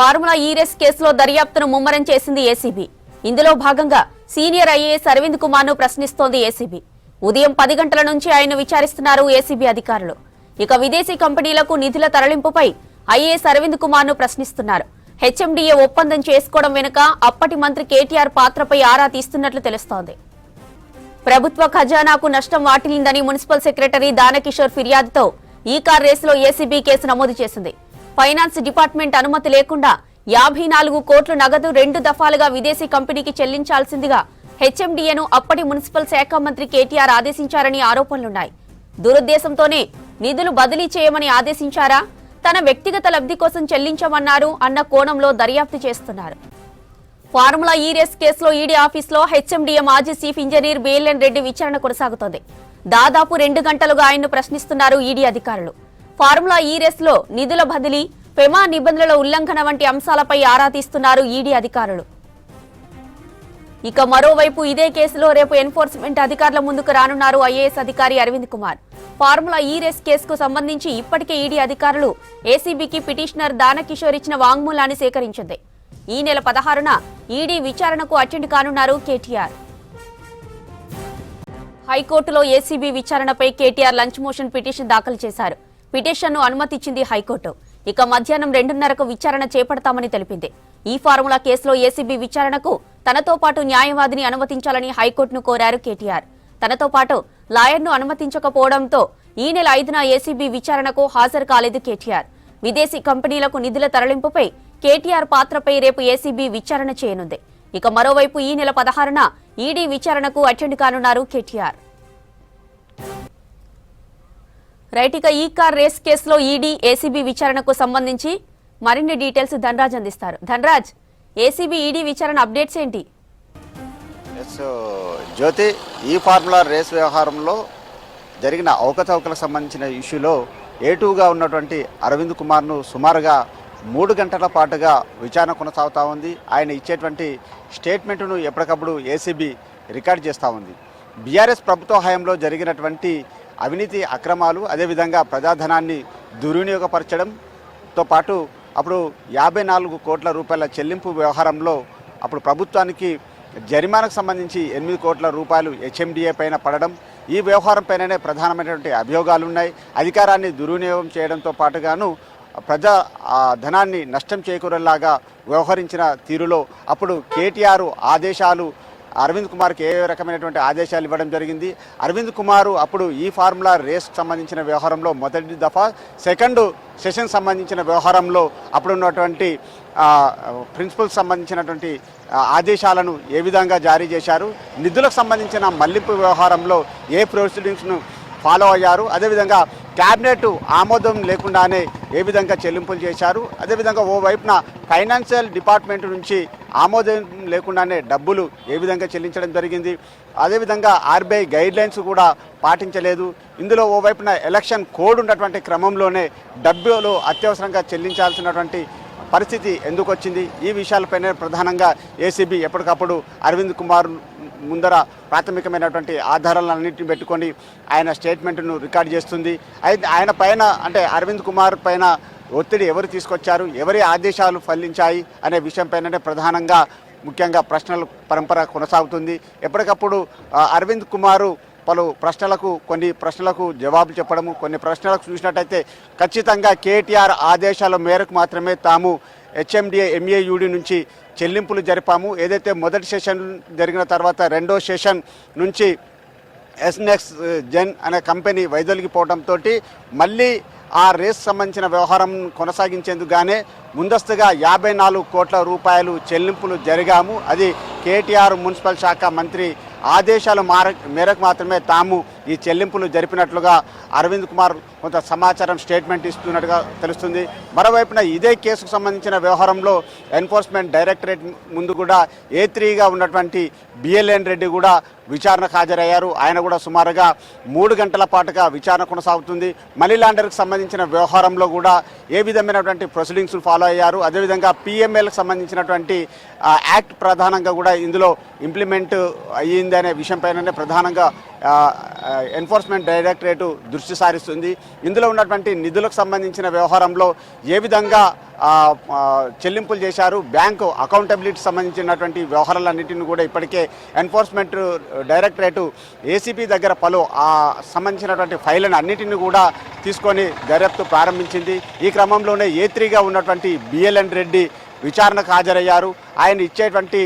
Formula E race కేసులో దర్యాప్తును ముమ్మరం చేసింది ఏసీబీ ఇందులో భాగంగా సీనియర్ ఐఏఎస్ అరవింద్ కుమార్ను ప్రశ్నిస్తోంది ఏసీబీ ఉదయం పది గంటల నుంచి ఆయన విచారిస్తున్నారు ఏసీబీ అధికారులు. ఇక విదేశీ కంపెనీలకు నిధుల తరలింపుపై ఐఏఎస్ అరవింద్ కుమార్ను ప్రశ్నిస్తున్నారు. హెచ్ఎండిఏ ఒప్పందం చేసుకోవడం వెనుక అప్పటి మంత్రి కేటీఆర్ పాత్రపై ఆరా తీస్తున్నట్లు తెలుస్తోంది. ప్రభుత్వ ఖజానాకు నష్టం వాటిల్లిందని మున్సిపల్ సెక్రటరీ దానకిషోర్ ఫిర్యాదుతో ఈ కార్ రేసులో ఏసీబీ కేసు నమోదు చేసింది. ఫైనాన్స్ డిపార్ట్మెంట్ అనుమతి లేకుండా యాభై నాలుగు కోట్ల నగదు రెండు దఫాలుగా విదేశీ కంపెనీకి చెల్లించాల్సిందిగా హెచ్ఎండిఏను అప్పటి మున్సిపల్ శాఖ మంత్రి కేటీఆర్ ఆదేశించారని ఆరోపణలున్నాయి. దురుద్దేశంతోనే నిధులు బదిలీ చేయమని ఆదేశించారా? తన వ్యక్తిగత లబ్ధి కోసం చెల్లించమన్నారు అన్న కోణంలో దర్యాప్తు చేస్తున్నారు. ఫార్ములా ఈ రేస్ కేసులో ఈడీ ఆఫీస్లో హెచ్ఎండిఏ మాజీ చీఫ్ ఇంజనీర్ బిఎల్ఎన్ రెడ్డి విచారణ కొనసాగుతోంది. దాదాపు రెండు గంటలుగా ఆయన్ను ప్రశ్నిస్తున్నారు ఈడీ అధికారులు. ఫార్ములా ఈ రేస్లో నిధుల బదిలీ పెమా నిబంధనల ఉల్లంఘన వంటి అంశాలపై ఆరా తీస్తున్నారు ఈడీ అధికారులు. ఇక మరోవైపు ఇదే కేసులో రేపు ఎన్ఫోర్స్మెంట్ అధికారుల ముందుకు రానున్నారు ఐఏఎస్ అధికారి Arvind Kumar. Formula E race కేసుకు సంబంధించి ఇప్పటికే ఈడీ అధికారులు ఏసీబీకి పిటిషనర్ దానకిషోర్ ఇచ్చిన వాంగ్మూలాన్ని సేకరించింది. ఈ నెల పదహారున ఈడీ విచారణకు అటెండ్ కానున్నారు కేటీఆర్. హైకోర్టులో ఏసీబీ విచారణపై కేటీఆర్ లంచ్ మోషన్ పిటిషన్ దాఖలు చేశారు. పిటిషన్ను అనుమతిచ్చింది హైకోర్టు. ఇక మధ్యాహ్నం రెండున్నరకు విచారణ చేపడతామని తెలిపింది. ఈ ఫార్ములా కేసులో ఏసీబీ విచారణకు తనతో పాటు న్యాయవాదిని అనుమతించాలని హైకోర్టును కోరారు కేటీఆర్. తనతో పాటు లాయర్ను అనుమతించకపోవడంతో ఈ నెల ఐదున ఏసీబీ విచారణకు హాజరు కాలేదు కేటీఆర్. విదేశీ కంపెనీలకు నిధుల తరలింపుపై కేటీఆర్ పాత్రపై రేపు ఏసీబీ విచారణ చేయనుంది. ఇక మరోవైపు ఈ నెల పదహారున ఈడీ విచారణకు అటెండ్ కానున్నారు కేటీఆర్. రైట్ ఇక ఈ కార్ రేస్ కేసులో ఈడీ ఏసీబీ విచారణకు సంబంధించి మరిన్ని డీటెయిల్స్ ధనరాజ్ అందిస్తారు. ధనరాజ్ ఏసీబీ ఈడీ విచారణ అప్డేట్స్ ఏంటి? జ్యోతి ఈ ఫార్ములా రేస్ వ్యవహారంలో జరిగిన అవకతవకలకు సంబంధించిన ఇష్యూలో ఏటూగా ఉన్నటువంటి అరవింద్ కుమార్ను సుమారుగా మూడు గంటల పాటుగా విచారణ కొనసాగుతూ ఉంది. ఆయన ఇచ్చేటువంటి స్టేట్మెంట్ను ఎప్పటికప్పుడు ఏసీబీ రికార్డ్ చేస్తూ ఉంది. బీఆర్ఎస్ ప్రభుత్వ హయాంలో జరిగినటువంటి అవినీతి అక్రమాలు అదేవిధంగా ప్రజాధనాన్ని దుర్వినియోగపరచడంతో పాటు అప్పుడు యాభై నాలుగు కోట్ల రూపాయల చెల్లింపు వ్యవహారంలో అప్పుడు ప్రభుత్వానికి జరిమానాకు సంబంధించి ఎనిమిది కోట్ల రూపాయలు హెచ్ఎండిఏ పైన పడడం ఈ వ్యవహారం పైననే ప్రధానమైనటువంటి అభియోగాలు ఉన్నాయి అధికారాన్ని దుర్వినియోగం చేయడంతో పాటుగాను ప్రజా ధనాన్ని నష్టం చేకూరేలాగా వ్యవహరించిన తీరులో అప్పుడు కేటీఆర్ ఆదేశాలు అరవింద్ కుమార్కి ఏ రకమైనటువంటి ఆదేశాలు ఇవ్వడం జరిగింది? అరవింద్ కుమారు అప్పుడు ఈ ఫార్ములా రేస్ సంబంధించిన వ్యవహారంలో మొదటి దఫా సెకండ్ సెషన్ సంబంధించిన వ్యవహారంలో అప్పుడు ఉన్నటువంటి ప్రిన్సిపల్స్ సంబంధించినటువంటి ఆదేశాలను ఏ విధంగా జారీ చేశారు? నిధులకు సంబంధించిన మళ్ళింపు వ్యవహారంలో ఏ ప్రొసీడింగ్స్ను ఫాలో అయ్యారు. అదేవిధంగా క్యాబినెట్ ఆమోదం లేకుండానే ఏ విధంగా చెల్లింపులు చేశారు? అదేవిధంగా ఓ వైపున ఫైనాన్షియల్ డిపార్ట్మెంట్ నుంచి ఆమోదం లేకుండానే డబ్బులు ఏ విధంగా చెల్లించడం జరిగింది? అదేవిధంగా ఆర్బీఐ గైడ్ లైన్స్ కూడా పాటించలేదు. ఇందులో ఓ వైపున ఎలక్షన్ కోడ్ ఉన్నటువంటి క్రమంలోనే డబ్బులు అత్యవసరంగా చెల్లించాల్సినటువంటి పరిస్థితి ఎందుకు వచ్చింది ఈ విషయాలపైనే ప్రధానంగా ఏసీబీ ఎప్పటికప్పుడు అరవింద్ కుమార్ ముందర ప్రాథమికమైనటువంటి ఆధారాలన్నింటిని పెట్టుకొని ఆయన స్టేట్మెంట్ను రికార్డ్ చేస్తుంది. అయితే ఆయన పైన అంటే అరవింద్ కుమార్ పైన ఒత్తిడి ఎవరు తీసుకొచ్చారు ఎవరి ఆదేశాలు ఫలించాయి అనే విషయంపైననే ప్రధానంగా ముఖ్యంగా ప్రశ్నల పరంపర కొనసాగుతుంది. ఎప్పటికప్పుడు అరవింద్ కుమారు పలు ప్రశ్నలకు కొన్ని ప్రశ్నలకు జవాబు చెప్పడము కొన్ని ప్రశ్నలకు చూసినట్టయితే ఖచ్చితంగా కేటీఆర్ ఆదేశాల మేరకు మాత్రమే తాము హెచ్ఎండిఏ ఎంఏయుడి నుంచి చెల్లింపులు జరిపాము. ఏదైతే మొదటి సెషన్ జరిగిన తర్వాత రెండో సెషన్ నుంచి ఎస్నెక్స్ జెన్ అనే కంపెనీ వైదొలిగిపోవడంతో మళ్ళీ ఆ రేస్ సంబంధించిన వ్యవహారం కొనసాగించేందుకు గానే ముందస్తుగా యాభై నాలుగు కోట్ల రూపాయలు చెల్లింపులు జరిగాము. అది కేటీఆర్ మున్సిపల్ శాఖ మంత్రి ఆదేశాల మార మేరకు మాత్రమే తాము ఈ చెల్లింపులు జరిపినట్లుగా అరవింద్ కుమార్ కొంత సమాచారం స్టేట్మెంట్ ఇస్తున్నట్టుగా తెలుస్తుంది. మరోవైపున ఇదే కేసుకు సంబంధించిన వ్యవహారంలో ఎన్ఫోర్స్మెంట్ డైరెక్టరేట్ ముందు కూడా ఏ త్రీగా ఉన్నటువంటి బిఎల్ఎన్ రెడ్డి కూడా విచారణకు హాజరయ్యారు. ఆయన కూడా సుమారుగా మూడు గంటల పాటుగా విచారణ కొనసాగుతుంది. మనీ లాండర్కి సంబంధించిన వ్యవహారంలో కూడా ఏ విధమైనటువంటి ప్రొసీడింగ్స్ ఫాలో అయ్యారు. అదేవిధంగా పిఎంఎల్కి సంబంధించినటువంటి యాక్ట్ ప్రధానంగా కూడా ఇందులో ఇంప్లిమెంట్ అయ్యింది అనే ప్రధానంగా ఎన్ఫోర్స్మెంట్ డైరెక్టరేటు దృష్టి సారిస్తుంది. ఇందులో ఉన్నటువంటి నిధులకు సంబంధించిన వ్యవహారంలో ఏ విధంగా చెల్లింపులు చేశారు బ్యాంకు అకౌంటబిలిటీ సంబంధించినటువంటి వ్యవహారాలన్నింటిని కూడా ఇప్పటికే ఎన్ఫోర్స్మెంట్ డైరెక్టరేటు ఏసీపీ దగ్గర పలు ఆ సంబంధించినటువంటి ఫైళ్ళను అన్నిటిని కూడా తీసుకొని దర్యాప్తు ప్రారంభించింది. ఈ క్రమంలోనే ఏ త్రీగా ఉన్నటువంటి బిఎల్ఎన్ రెడ్డి విచారణకు హాజరయ్యారు. ఆయన ఇచ్చేటువంటి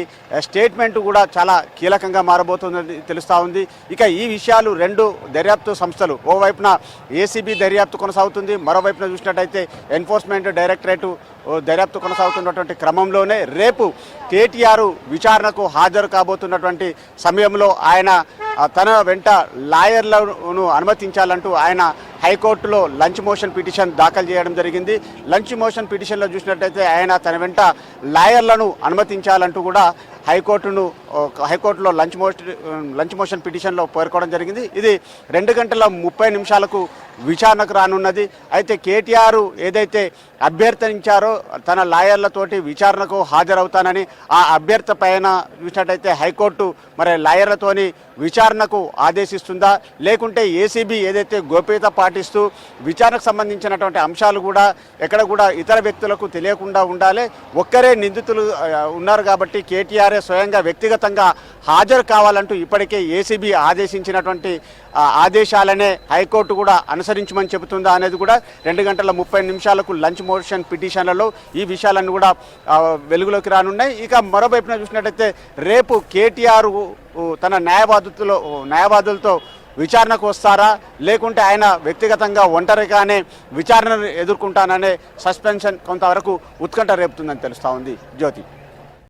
స్టేట్మెంట్ కూడా చాలా కీలకంగా మారబోతుందని తెలుస్తూ ఉంది. ఇక ఈ విషయాలు రెండు దర్యాప్తు సంస్థలు ఓవైపున ఏసీబీ దర్యాప్తు కొనసాగుతుంది మరోవైపున చూసినట్టయితే ఎన్ఫోర్స్మెంట్ డైరెక్టరేటు దర్యాప్తు కొనసాగుతున్నటువంటి క్రమంలోనే రేపు కేటీఆర్ విచారణకు హాజరు కాబోతున్నటువంటి సమయంలో ఆయన తన వెంట లాయర్లను అనుమతించాలంటూ ఆయన హైకోర్టులో లంచ్ మోషన్ పిటిషన్ దాఖలు చేయడం జరిగింది. లంచ్ మోషన్ పిటిషన్లో చూసినట్టయితే ఆయన తన వెంట లాయర్లను అనుమతించాలంటూ కూడా హైకోర్టును హైకోర్టులో లంచ్ మోషన్ లంచ్ మోషన్ పిటిషన్లో పేర్కోవడం జరిగింది. ఇది రెండు గంటల ముప్పై నిమిషాలకు విచారణకు రానున్నది. అయితే కేటీఆర్ ఏదైతే అభ్యర్థించారో తన లాయర్లతోటి విచారణకు హాజరవుతానని ఆ అభ్యర్థి పైన చూసినట్టయితే హైకోర్టు మరి లాయర్లతోని విచారణకు ఆదేశిస్తుందా? లేకుంటే ఏసీబీ ఏదైతే గోప్యత పాటిస్తూ విచారణకు సంబంధించినటువంటి అంశాలు కూడా ఎక్కడ కూడా ఇతర వ్యక్తులకు తెలియకుండా ఉండాలి. ఒక్కరే నిందితులు ఉన్నారు కాబట్టి కేటీఆర్ గారే స్వయంగా వ్యక్తిగతంగా హాజరు కావాలంటూ ఇప్పటికే ఏసీబీ ఆదేశించినటువంటి ఆదేశాలనే హైకోర్టు కూడా అనుసరించమని చెబుతుందా అనేది కూడా రెండు గంటల ముప్పై నిమిషాలకు లంచ్ మోషన్ పిటిషన్లలో ఈ విషయాలన్నీ కూడా వెలుగులోకి రానున్నాయి. ఇక మరోవైపున చూసినట్టయితే రేపు కేటీఆర్ తన న్యాయవాదులతో న్యాయవాదులతో విచారణకు వస్తారా? లేకుంటే ఆయన వ్యక్తిగతంగా ఒంటరిగానే విచారణను ఎదుర్కొంటాననే సస్పెన్షన్ కొంతవరకు ఉత్కంఠ రేపుతుందని తెలుస్తూ ఉంది. జ్యోతి.